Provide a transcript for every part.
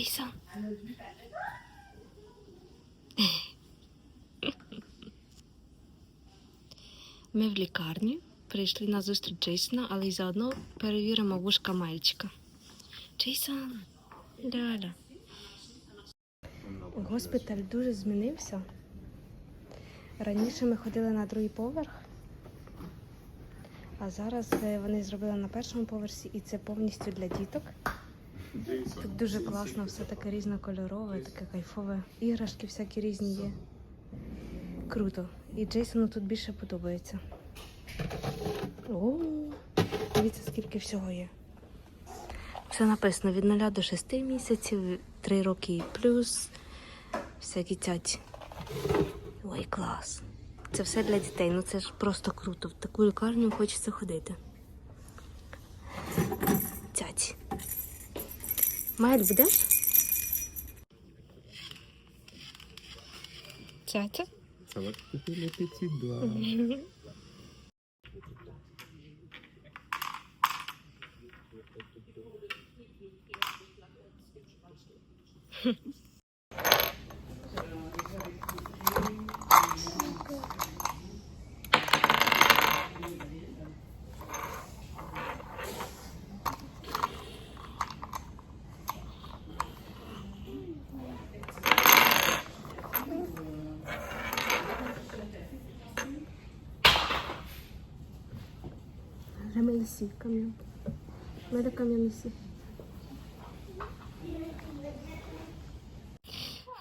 Джейсон. Ми в лікарні прийшли на зустріч Джейсона, але й заодно перевіримо вушка мальчика. Джейсон, Ляля. Госпіталь дуже змінився. Раніше ми ходили на другий поверх, а зараз е, вони зробили на першому поверсі і це повністю для діток. Тут дуже класно, все таке різнокольорове, таке кайфове. Іграшки всякі різні є. Круто. І Джейсону тут більше подобається. О, дивіться, скільки всього є. Все написано від 0 до 6 місяців, 3 роки і плюс. Всякі цяці. Ой, клас. Це все для дітей. Ну це ж просто круто. В таку лікарню хочеться ходити. Мед буде? Тятя? Салат купила 32. неси камень. Надо камень неси.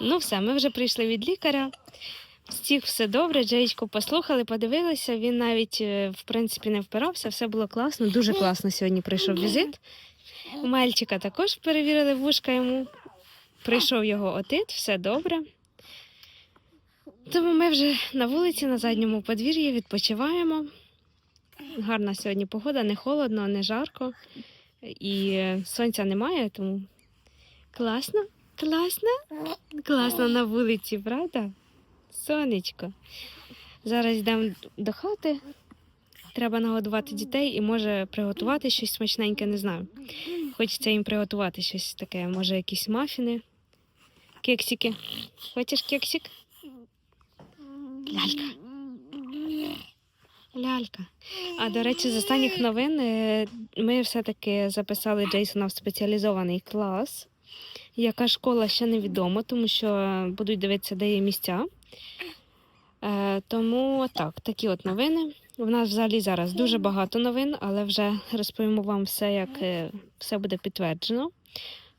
Ну, все, ми вже прийшли від лікаря. Стіг все добре, Джеєчку послухали, подивилися. Він навіть, е, в принципі, не впирався, все було класно, дуже класно сьогодні прийшов візит. У Мальчика також перевірили вушка йому. Прийшов його отит, все добре. Тому ми вже на вулиці, на задньому подвір'ї відпочиваємо. Гарна сьогодні погода, не холодно, не жарко. І сонця немає, тому класно, класно, класно на вулиці, правда? Сонечко. Зараз йдемо до хати. Треба нагодувати дітей і може приготувати щось смачненьке, не знаю. Хочеться їм приготувати щось таке, може, якісь мафіни, кексики. Хочеш кексик? Лялька. Лялька. А до речі, з останніх новин е, ми все-таки записали Джейсона в спеціалізований клас. Яка школа ще невідомо, тому що будуть дивитися, де є місця. Е, тому так, такі от новини. У нас взагалі зараз дуже багато новин, але вже розповімо вам все, як е, все буде підтверджено.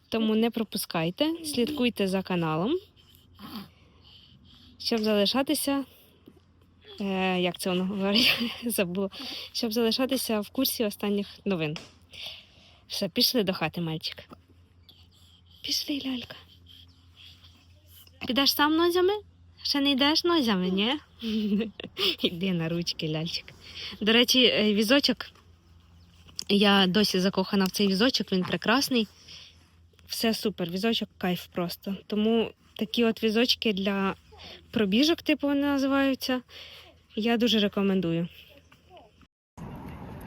Тому не пропускайте, слідкуйте за каналом, щоб залишатися е, як це воно говорить, забула, щоб залишатися в курсі останніх новин. Все, пішли до хати, мальчик. Пішли, лялька. Підеш сам нозями? Ще не йдеш нозями, ні? Іди на ручки, ляльчик. До речі, е, візочок. Я досі закохана в цей візочок, він прекрасний. Все супер, візочок кайф просто. Тому такі от візочки для пробіжок, типу вони називаються. Я дуже рекомендую.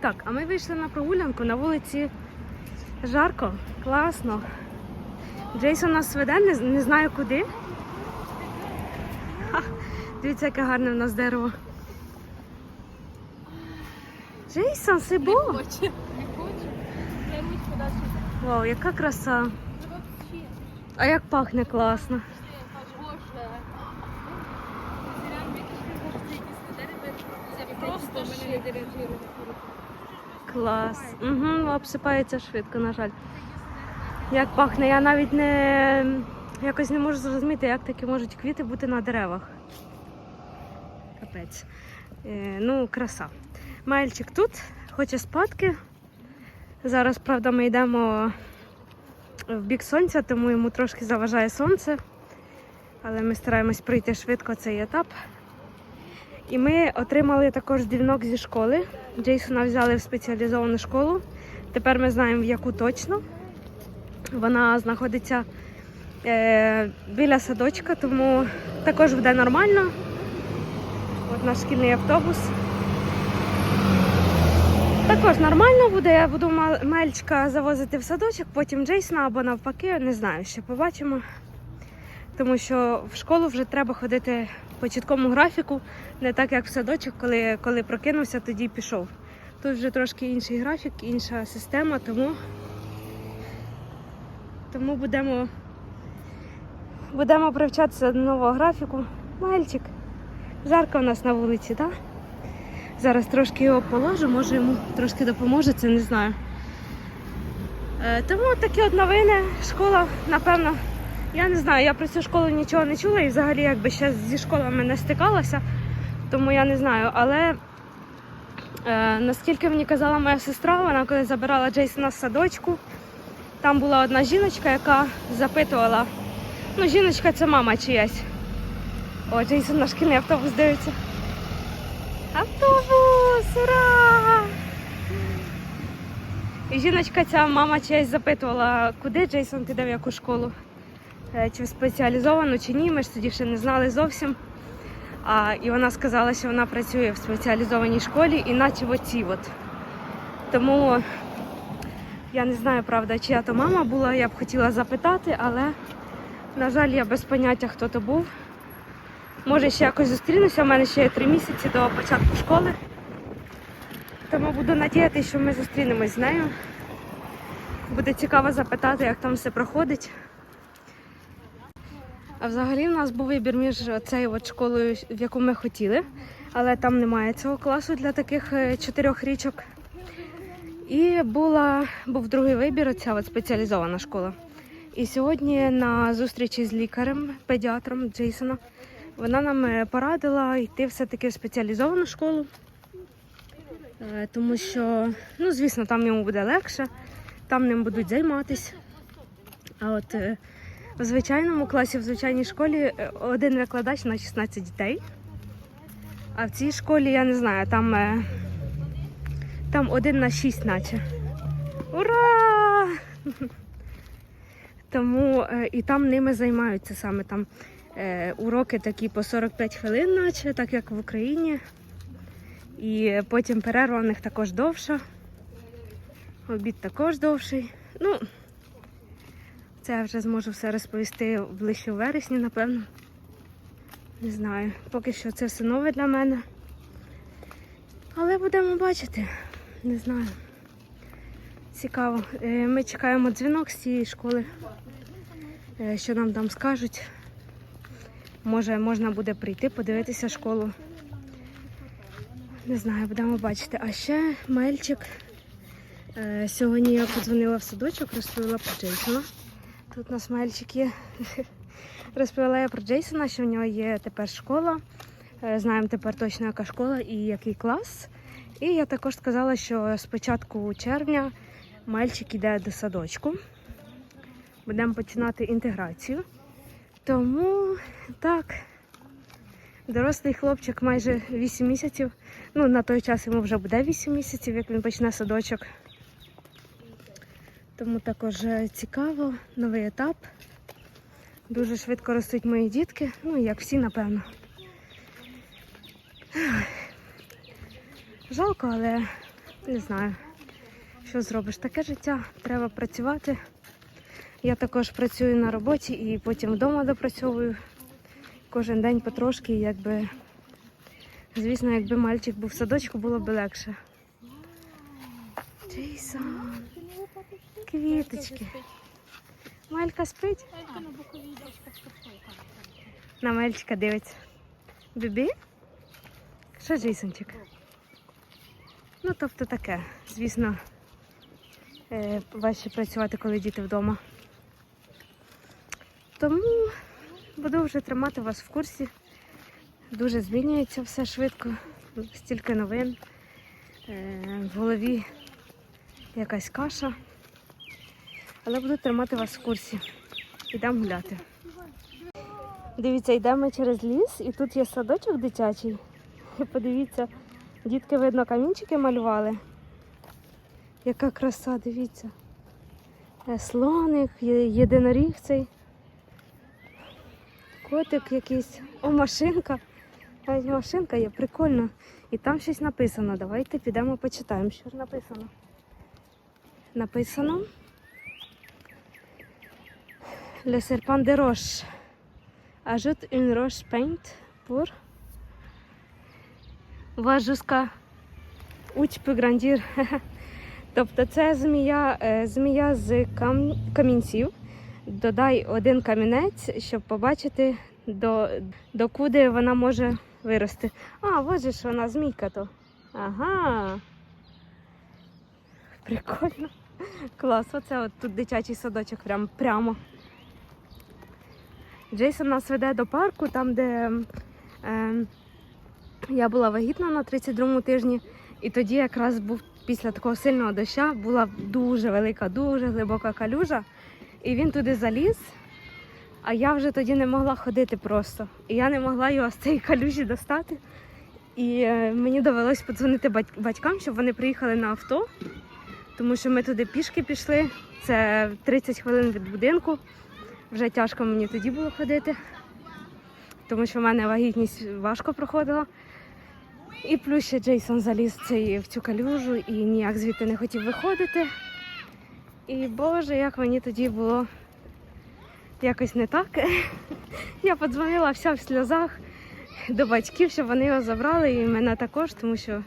Так, а ми вийшли на прогулянку на вулиці жарко, класно. Джейсон нас веде, не, не знаю куди. Ха, дивіться, яке гарне в нас дерево. Джейсон, Сибо! Хоче, не хоче. Вау, яка краса. А як пахне класно. Боже. Клас. Угу, обсипається швидко, на жаль. Як пахне, я навіть не якось не можу зрозуміти, як такі можуть квіти бути на деревах. Капець. Е, ну, краса. Мальчик тут, хоче спадки. Зараз, правда, ми йдемо в бік сонця, тому йому трошки заважає сонце. Але ми стараємось пройти швидко цей етап. І ми отримали також дзвінок зі школи. Джейсона взяли в спеціалізовану школу. Тепер ми знаємо, в яку точно. Вона знаходиться е, біля садочка, тому також буде нормально. От наш шкільний автобус. Також нормально буде. Я буду Ма- мальчика завозити в садочок, потім Джейсона або навпаки, не знаю, ще побачимо. Тому що в школу вже треба ходити по чіткому графіку, не так як в садочок, коли, коли прокинувся, тоді пішов. Тут вже трошки інший графік, інша система, тому, тому будемо, будемо привчатися до нового графіку. Мальчик, жарко у нас на вулиці, так? Зараз трошки його положу, може йому трошки допоможе, це не знаю. Е, тому такі от новини. Школа, напевно, я не знаю, я про цю школу нічого не чула і взагалі якби ще зі школами не стикалася, тому я не знаю. Але е, наскільки мені казала моя сестра, вона коли забирала Джейсона з садочку, там була одна жіночка, яка запитувала. Ну, жіночка це мама чиясь. О, Джейсон на шкільний автобус дивиться. Автобус! Ура! І жіночка ця мама чиясь запитувала, куди Джейсон піде в яку школу. Е, Чи спеціалізовану, чи ні. Ми ж тоді ще не знали зовсім. А, і вона сказала, що вона працює в спеціалізованій школі, іначе в оцій от. Тому я не знаю, правда, чия то мама була, я б хотіла запитати, але, на жаль, я без поняття, хто то був. Може, ще якось зустрінуся. У мене ще є три місяці до початку школи. Тому буду надіятися, що ми зустрінемось з нею. Буде цікаво запитати, як там все проходить. А взагалі в нас був вибір між цією школою, в яку ми хотіли, але там немає цього класу для таких е, чотирьох річок. І була, був другий вибір, оця от спеціалізована школа. І сьогодні на зустрічі з лікарем, педіатром Джейсона, вона нам е, порадила йти все-таки в спеціалізовану школу, Е, тому що, ну, звісно, там йому буде легше, там ним будуть займатися. А от в звичайному класі, в звичайній школі е, один викладач на 16 дітей. А в цій школі, я не знаю, там, е, там один на 6 наче. Ура! Тому е, і там ними займаються саме там уроки такі по 45 хвилин, наче, так як в Україні. І потім перерва у них також довша. Обід також довший. Ну, це я вже зможу все розповісти ближче у вересні, напевно. Не знаю. Поки що це все нове для мене. Але будемо бачити. Не знаю. Цікаво. Е, Ми чекаємо дзвінок з цієї школи. Е, Що нам там скажуть. Може, можна буде прийти, подивитися школу. Не знаю, будемо бачити. А ще мельчик. Е, Сьогодні я подзвонила в садочок, розповіла про. Тут у нас мальчик є. Розповіла я про Джейсона, що в нього є тепер школа. Е, Знаємо тепер точно, яка школа і який клас. І я також сказала, що з початку червня мальчик йде до садочку. Будемо починати інтеграцію. Тому так, дорослий хлопчик майже 8 місяців. Ну, на той час йому вже буде 8 місяців, як він почне садочок. Тому також е, цікаво, новий етап. Дуже швидко ростуть мої дітки, ну як всі, напевно. Жалко, але не знаю, що зробиш. Таке життя, треба працювати. Я також працюю на роботі і потім вдома допрацьовую. Кожен день потрошки, якби, звісно, якби мальчик був в садочку, було б легше. Джейсон, квіточки. Малька спить. на боковій дочка На мальчика дивиться. Бібі? Що, Джейсончик? Ну, тобто таке. Звісно, е, важче працювати, коли діти вдома. Тому буду вже тримати вас в курсі. Дуже змінюється все швидко, стільки новин. Е, в голові якась каша. Але буду тримати вас в курсі. Ідемо гуляти. Дивіться, йдемо через ліс, і тут є садочок дитячий. Подивіться, дітки, видно, камінчики малювали. Яка краса, дивіться. Е, Слоник, єдиноріг цей. Котик якийсь. О, машинка. Навіть машинка є, прикольно. І там щось написано. Давайте підемо почитаємо, що ж написано. Написано. Le serpent de roche. Ajoute une roche peinte pour voir jusqu'à où tu peux grandir. Тобто це змія, е, змія з кам... камінців. Додай один камінець, щоб побачити, до, до куди вона може вирости. А, ось же ж вона змійка то. Ага. Прикольно. Клас, оце от тут дитячий садочок прям, прямо. Джейсон нас веде до парку, там, де е, я була вагітна на 32-му тижні, і тоді якраз був після такого сильного доща була дуже велика, дуже глибока калюжа. І він туди заліз, а я вже тоді не могла ходити просто. І я не могла його з цієї калюжі достати. І е, мені довелось подзвонити батькам, щоб вони приїхали на авто, тому що ми туди пішки пішли. Це 30 хвилин від будинку. Вже тяжко мені тоді було ходити, тому що в мене вагітність важко проходила. І плюс ще Джейсон заліз цей, в цю калюжу і ніяк звідти не хотів виходити. І Боже, як мені тоді було якось не так. Я подзвонила вся в сльозах до батьків, щоб вони його забрали, і мене також, тому що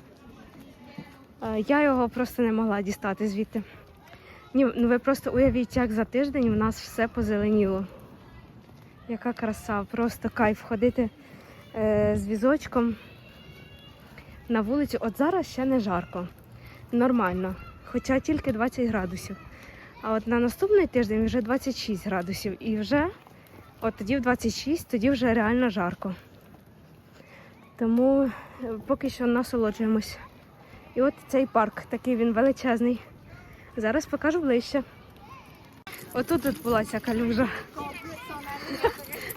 е, я його просто не могла дістати звідти. Ні, ну ви просто уявіть, як за тиждень в нас все позеленіло. Яка краса, просто кайф ходити е, з візочком на вулицю. От зараз ще не жарко. Нормально. Хоча тільки 20 градусів. А от на наступний тиждень вже 26 градусів. І вже, от тоді в 26, тоді вже реально жарко. Тому е, поки що насолоджуємось. І от цей парк, такий він величезний. Зараз покажу ближче. Отут тут була ця калюжа.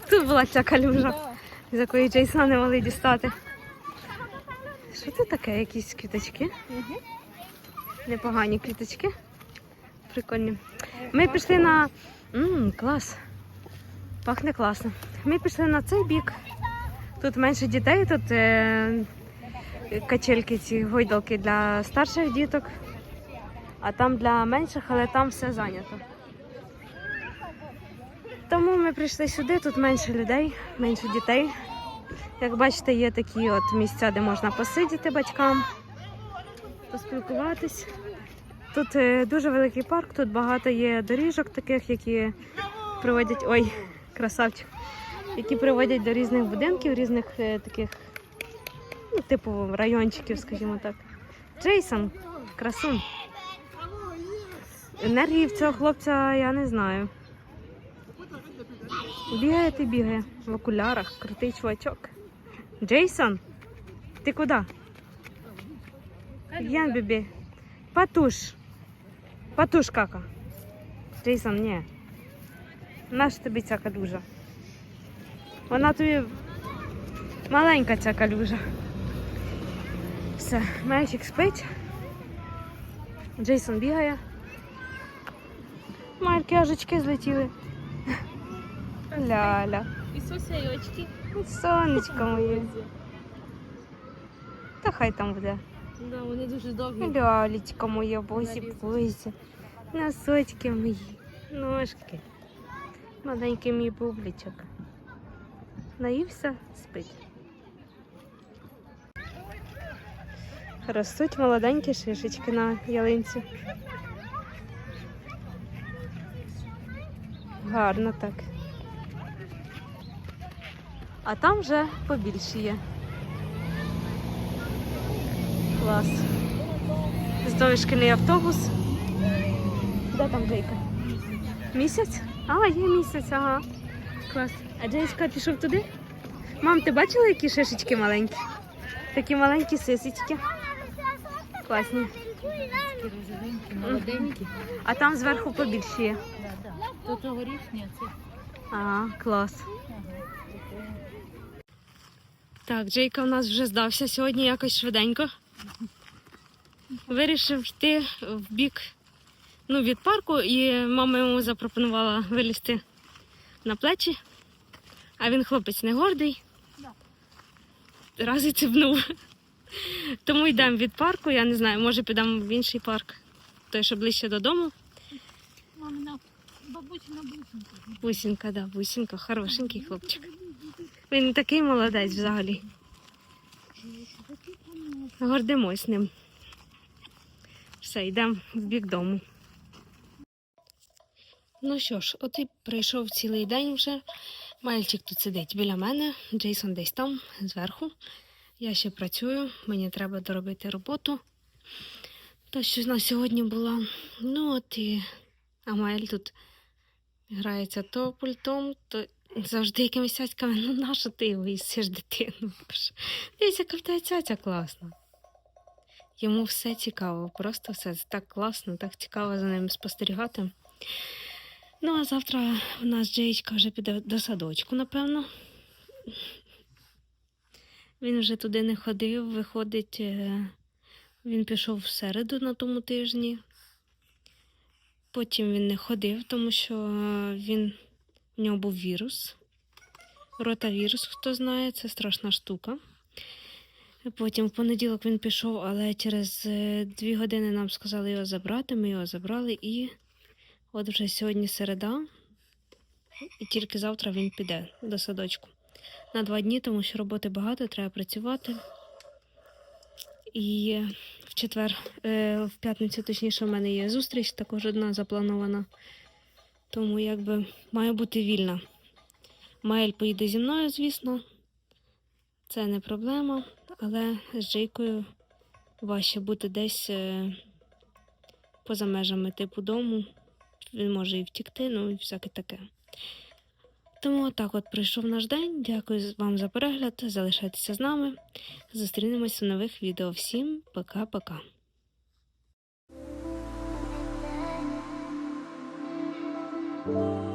Тут була ця калюжа, з якої Джейсона не могли дістати. Що це таке? Якісь квіточки? Непогані квіточки. Прикольні. Ми пішли на. Ммм, клас. Пахне класно. Ми пішли на цей бік. Тут менше дітей, тут е, качельки, ці гойдалки для старших діток, а там для менших, але там все зайнято. Тому ми прийшли сюди, тут менше людей, менше дітей. Як бачите, є такі от місця, де можна посидіти батькам, поспілкуватись. Тут е, дуже великий парк, тут багато є доріжок таких, які приводять. Ой, красавчик. Які приводять до різних будинків, різних е, таких, ну, типу райончиків, скажімо так. Джейсон, красун. Енергії в цього хлопця я не знаю. Бігає ти бігає в окулярах, крутий чувачок. Джейсон, ти куди? Я бібі. Патуш. Патуш кака. Джейсон, ні. Наша тобі ця калюжа. Вона тобі маленька ця калюжа. Все, мальчик спить. Джейсон бігає. Макіяжечки злетіли. Ляля. І сосейочки. Сонечко моє. Та хай там буде. Да, вони дуже довгі. Лялечко моє, босі, босі. Носочки мої, ножки. Маленький мій бубличок. Наївся, спить. Ростуть молоденькі шишечки на ялинці. Гарно так. А там вже побільші є. Клас. Знову шкільний автобус. Де там Джейка? Місяць? А, є місяць, ага. Клас. А Джейка пішов туди? Мам, ти бачила, які шишечки маленькі? Такі маленькі сисечки. Класні. Молоденькі. А там зверху побільші є. То цьогорічні, а це Ага, клас. Так, Джейка у нас вже здався сьогодні якось швиденько. Вирішив йти в бік ну, від парку, і мама йому запропонувала вилізти на плечі. А він хлопець не гордий. Раз і цибнув. Тому йдемо від парку. Я не знаю, може підемо в інший парк. Той, що ближче додому. Мамина бабусина бусинка. Бусінка, да, бусінка, хорошенький хлопчик. Він такий молодець взагалі. Гордимось ним. Все, йдемо в бік дому. Ну що ж, от і прийшов цілий день вже. Мальчик тут сидить біля мене, Джейсон десь там, зверху. Я ще працюю, мені треба доробити роботу. Та що на сьогодні була. Ну от і Амель тут грається то пультом, то завжди якимись цяцьками. Ну нащо ти його їсиш дитину? Дивіться, яка в цяця класна. Йому все цікаво, просто все так класно, так цікаво за ним спостерігати. Ну, а завтра у нас Джейчка вже піде до садочку, напевно. Він вже туди не ходив, виходить, е, він пішов в середу на тому тижні. Потім він не ходив, тому що е, він, в нього був вірус. Ротавірус, хто знає, це страшна штука. Потім в понеділок він пішов, але через е, дві години нам сказали його забрати. Ми його забрали і от вже сьогодні середа, і тільки завтра він піде до садочку. На два дні, тому що роботи багато, треба працювати. І в четвер, е, в п'ятницю, точніше, в мене є зустріч, також одна запланована. Тому якби маю бути вільна. Маель поїде зі мною, звісно. Це не проблема, але з Джейкою важче бути десь е, поза межами типу дому. Він може і втікти, ну і всяке таке. Тому отак от прийшов наш день. Дякую вам за перегляд. Залишайтеся з нами. Зустрінемось у нових відео. Всім пока-пока. Thank